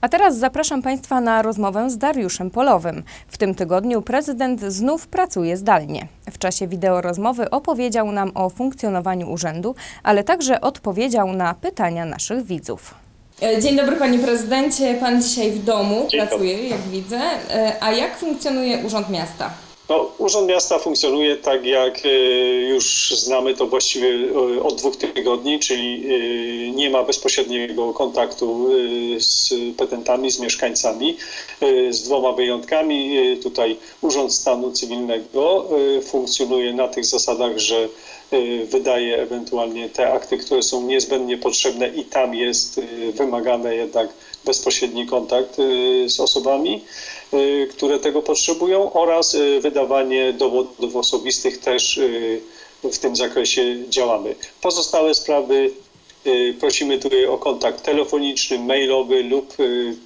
A teraz zapraszam Państwa na rozmowę z Dariuszem Polowym. W tym tygodniu prezydent znów pracuje zdalnie. W czasie wideorozmowy opowiedział nam o funkcjonowaniu urzędu, ale także odpowiedział na pytania naszych widzów. E, Dzień dobry panie prezydencie. Pan dzisiaj w domu Dzień pracuje, jak widzę. E, A jak funkcjonuje Urząd Miasta? No, Urząd Miasta funkcjonuje tak, jak e, już znamy to właściwie e, od dwóch tygodni, czyli e, nie ma bezpośredniego kontaktu z petentami, z mieszkańcami, z dwoma wyjątkami. Tutaj Urząd Stanu Cywilnego funkcjonuje na tych zasadach, że wydaje ewentualnie te akty, które są niezbędnie potrzebne i tam jest e, wymagany jednak bezpośredni kontakt e, z osobami, które tego potrzebują oraz wydawanie dowodów osobistych też w tym zakresie działamy. Pozostałe sprawy prosimy tutaj o kontakt telefoniczny, mailowy lub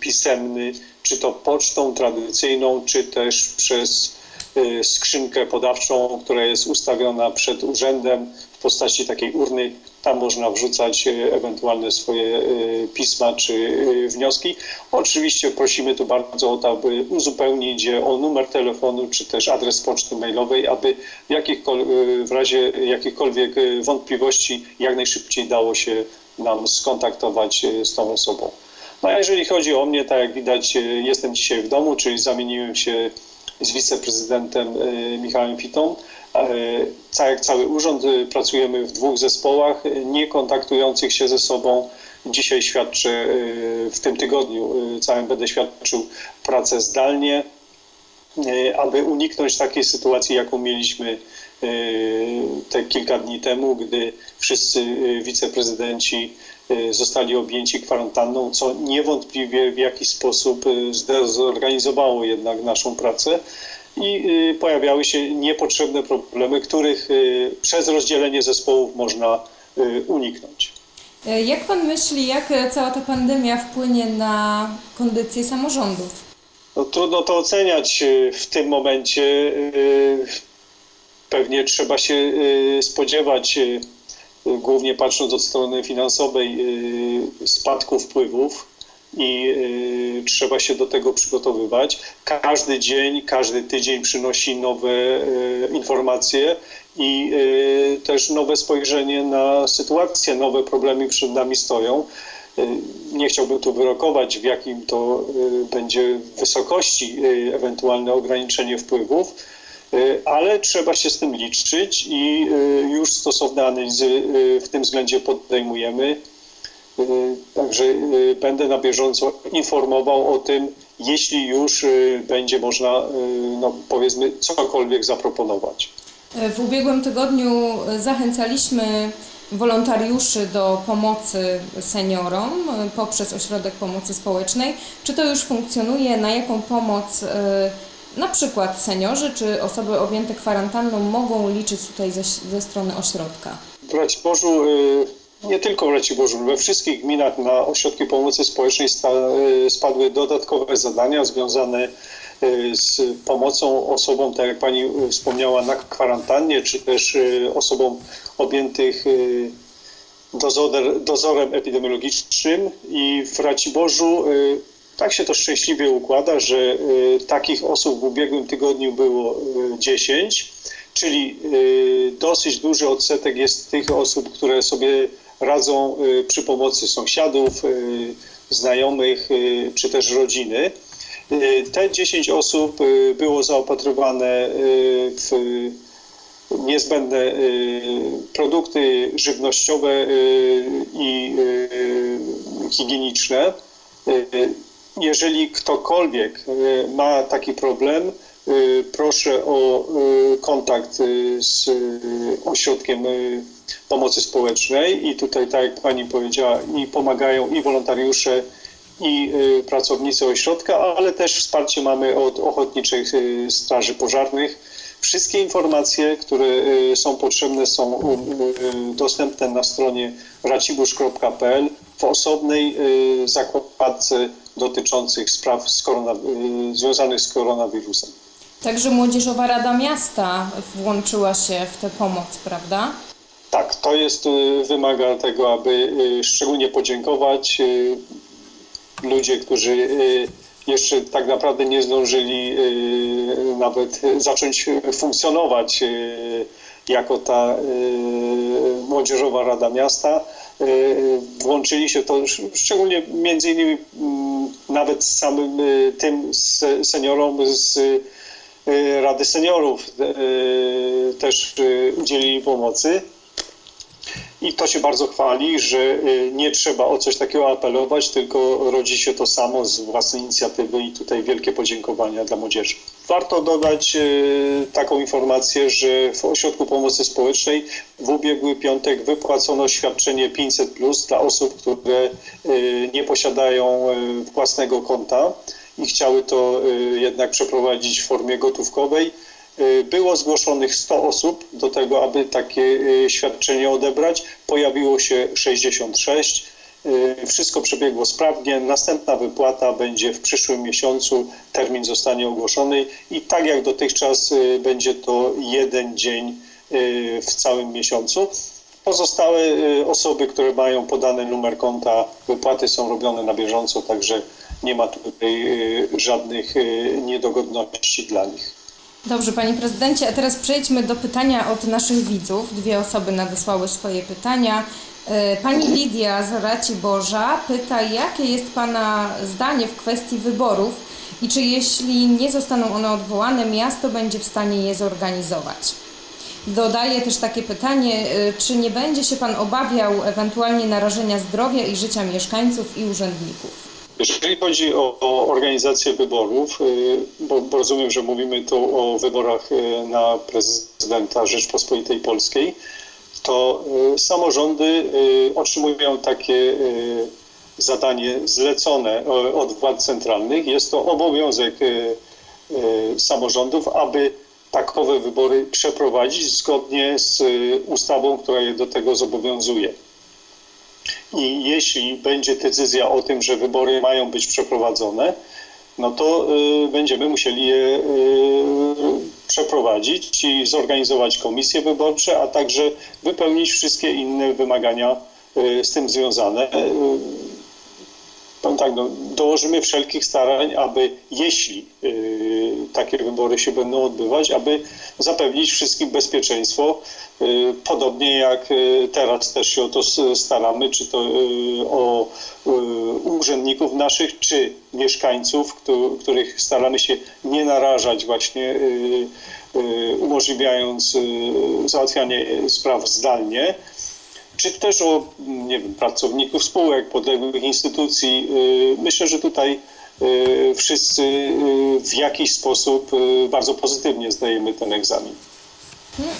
pisemny, czy to pocztą tradycyjną, czy też przez skrzynkę podawczą, która jest ustawiona przed urzędem w postaci takiej urny. Tam można wrzucać e, ewentualne swoje e, pisma czy wnioski. Oczywiście prosimy tu bardzo o to, aby uzupełnić je o numer telefonu czy też adres poczty mailowej, aby w, razie jakichkolwiek wątpliwości jak najszybciej dało się nam skontaktować z tą osobą. No a jeżeli chodzi o mnie, tak jak widać, jestem dzisiaj w domu, czyli zamieniłem się z wiceprezydentem e, Michałem. E, Tak jak cały urząd, e, pracujemy w dwóch zespołach, e, nie kontaktujących się ze sobą. Dzisiaj świadczę, e, w tym tygodniu e, całym będę świadczył pracę zdalnie, e, aby uniknąć takiej sytuacji, jaką mieliśmy e, te kilka dni temu, gdy wszyscy e, wiceprezydenci e, zostali objęci kwarantanną, co niewątpliwie w jakiś sposób e, zdezorganizowało jednak naszą pracę i y, pojawiały się niepotrzebne problemy, których y, przez rozdzielenie zespołów można y, uniknąć. E, Jak pan myśli, jak cała ta pandemia wpłynie na kondycję samorządów? No, trudno to oceniać y, w tym momencie. y, Pewnie trzeba się y, spodziewać, y, y, głównie patrząc od strony finansowej, y, spadku wpływów i y, trzeba się do tego przygotowywać. Każdy dzień, każdy tydzień przynosi nowe y, informacje i też nowe spojrzenie na sytuację, nowe problemy przed nami stoją. Nie chciałbym tu wyrokować, w jakim to będzie wysokości ewentualne ograniczenie wpływów, ale trzeba się z tym liczyć i y, już stosowne analizy y, w tym względzie podejmujemy. Także będę na bieżąco informował o tym, jeśli już będzie można, no, powiedzmy, cokolwiek zaproponować. W ubiegłym tygodniu zachęcaliśmy wolontariuszy do pomocy seniorom e, poprzez Ośrodek Pomocy Społecznej. Czy to już funkcjonuje? Na jaką pomoc e, na przykład seniorzy czy osoby objęte kwarantanną mogą liczyć tutaj ze, ze strony ośrodka? W Raciborzu, y, nie tylko w Raciborzu, we wszystkich gminach na ośrodki pomocy społecznej y, spadły dodatkowe zadania związane y, z pomocą osobom, tak jak Pani wspomniała, na kwarantannie, czy też osobom objętych dozor, dozorem epidemiologicznym i w Raciborzu tak się to szczęśliwie układa, że y, takich osób w ubiegłym tygodniu było y, 10, czyli y, dosyć duży odsetek jest tych osób, które sobie radzą y, przy pomocy sąsiadów, y, znajomych y, czy też rodziny. Y, Te 10 osób y, było zaopatrywane y, w niezbędne y, produkty żywnościowe y, i y, higieniczne. Jeżeli ktokolwiek y, ma taki problem, y, proszę o y, kontakt z ośrodkiem pomocy społecznej i tutaj, tak jak Pani powiedziała, i pomagają i wolontariusze, i pracownicy ośrodka, ale też wsparcie mamy od ochotniczych straży pożarnych. Wszystkie informacje, które są potrzebne, są dostępne na stronie racibórz.pl w osobnej zakładce dotyczących spraw z y, związanych z koronawirusem. Także Młodzieżowa Rada Miasta włączyła się w tę pomoc, prawda? Tak, to jest, y, wymaga tego, aby y, szczególnie podziękować ludzie, którzy jeszcze tak naprawdę nie zdążyli nawet zacząć funkcjonować jako ta Młodzieżowa Rada Miasta, włączyli się to sz- szczególnie między innymi mm, nawet samym y, tym se- seniorom z y, Rady Seniorów y, też y, udzielili pomocy. I to się bardzo chwali, że y, nie trzeba o coś takiego apelować, tylko rodzi się to samo z własnej inicjatywy i tutaj wielkie podziękowania dla młodzieży. Warto dodać y, taką informację, że w Ośrodku Pomocy Społecznej w ubiegły piątek wypłacono świadczenie 500 plus dla osób, które y, nie posiadają y, własnego konta i chciały to jednak przeprowadzić w formie gotówkowej. Było zgłoszonych 100 osób do tego, aby takie świadczenie odebrać. Pojawiło się 66. Y, Wszystko przebiegło sprawnie. Następna wypłata będzie w przyszłym miesiącu. Termin zostanie ogłoszony i tak jak dotychczas y, będzie to jeden dzień y, w całym miesiącu. Pozostałe osoby, które mają podany numer konta, wypłaty są robione na bieżąco, także nie ma tutaj żadnych niedogodności dla nich. Dobrze, panie prezydencie, a teraz przejdźmy do pytania od naszych widzów. Dwie osoby nadesłały swoje pytania. E, Pani Lidia z Raciborza pyta, jakie jest pana zdanie w kwestii wyborów i czy jeśli nie zostaną one odwołane, miasto będzie w stanie je zorganizować. Dodaję też takie pytanie, e, czy nie będzie się pan obawiał ewentualnie narażenia zdrowia i życia mieszkańców i urzędników? Jeżeli chodzi o, o organizację wyborów, y, bo, bo rozumiem, że mówimy tu o wyborach na prezydenta Rzeczpospolitej Polskiej, to y, samorządy y, otrzymują takie y, zadanie zlecone od władz centralnych. Jest to obowiązek samorządów, aby takowe wybory przeprowadzić zgodnie z ustawą, która je do tego zobowiązuje. I jeśli będzie decyzja o tym, że wybory mają być przeprowadzone, no to będziemy musieli je przeprowadzić i zorganizować komisje wyborcze, a także wypełnić wszystkie inne wymagania y, z tym związane. Powiem tak, no, dołożymy wszelkich starań, aby jeśli y, takie wybory się będą odbywać, aby zapewnić wszystkim bezpieczeństwo, y, podobnie jak y, teraz też się o to staramy, czy to o urzędników naszych, czy mieszkańców, któ- których staramy się nie narażać właśnie umożliwiając załatwianie spraw zdalnie czy też o nie wiem, pracowników spółek, podległych instytucji. Yy, Myślę, że tutaj yy, wszyscy yy, w jakiś sposób bardzo pozytywnie zdajemy ten egzamin.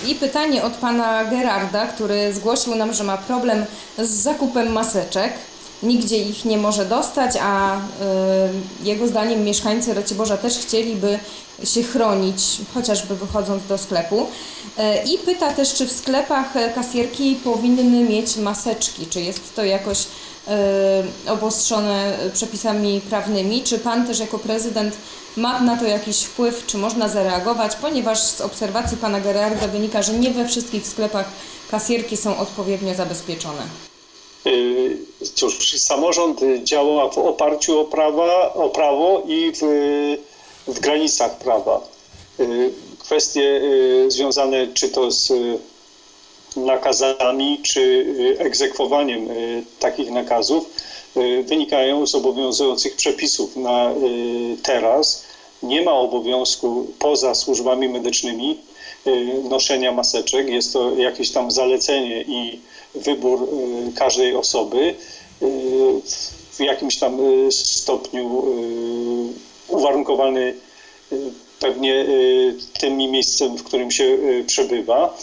I pytanie od pana Gerarda, który zgłosił nam, że ma problem z zakupem maseczek. Nigdzie ich nie może dostać, a y, jego zdaniem mieszkańcy Raciborza też chcieliby się chronić, chociażby wychodząc do sklepu. Y, I pyta też, czy w sklepach e, kasjerki powinny mieć maseczki, czy jest to jakoś y, obostrzone przepisami prawnymi, czy pan też jako prezydent ma na to jakiś wpływ, czy można zareagować, ponieważ z obserwacji pana Gerarda wynika, że nie we wszystkich sklepach kasjerki są odpowiednio zabezpieczone. Yy, Cóż, samorząd y, działa w oparciu o, prawa, o prawo i w, w granicach prawa. Yy, Kwestie y, związane czy to z y, nakazami, czy y, egzekwowaniem y, takich nakazów y, wynikają z obowiązujących przepisów. Na y, teraz nie ma obowiązku poza służbami medycznymi y, noszenia maseczek. Jest to jakieś tam zalecenie i wybór y, każdej osoby y, w jakimś tam y, stopniu y, uwarunkowany y, pewnie y, tym miejscem, w którym się y, przebywa.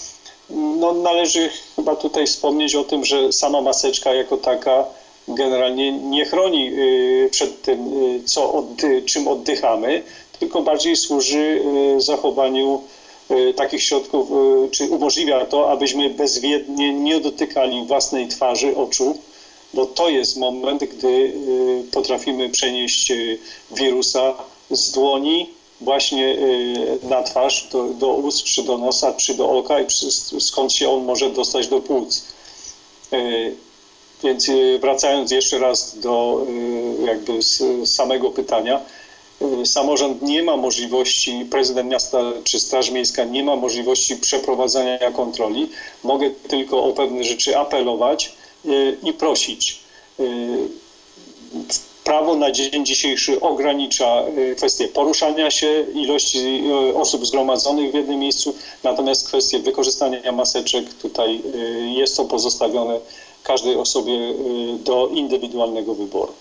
No, należy chyba tutaj wspomnieć o tym, że sama maseczka jako taka generalnie nie chroni y, przed tym, y, co oddy, czym oddychamy, tylko bardziej służy y, zachowaniu y, takich środków, y, czy umożliwia to, abyśmy bezwiednie nie dotykali własnej twarzy, oczu, bo to jest moment, gdy y, potrafimy przenieść y, wirusa z dłoni właśnie y, na twarz, do, do ust, czy do nosa, czy do oka i skąd się on może dostać do płuc. Y, Więc y, wracając jeszcze raz do y, jakby samego pytania, y, samorząd nie ma możliwości, prezydent miasta czy Straż Miejska nie ma możliwości przeprowadzania kontroli. Mogę tylko o pewne rzeczy apelować y, i prosić. Y, Prawo na dzień dzisiejszy ogranicza y, kwestię poruszania się, ilości y, osób zgromadzonych w jednym miejscu, natomiast kwestie wykorzystania maseczek tutaj y, jest to pozostawione każdej osobie y, do indywidualnego wyboru.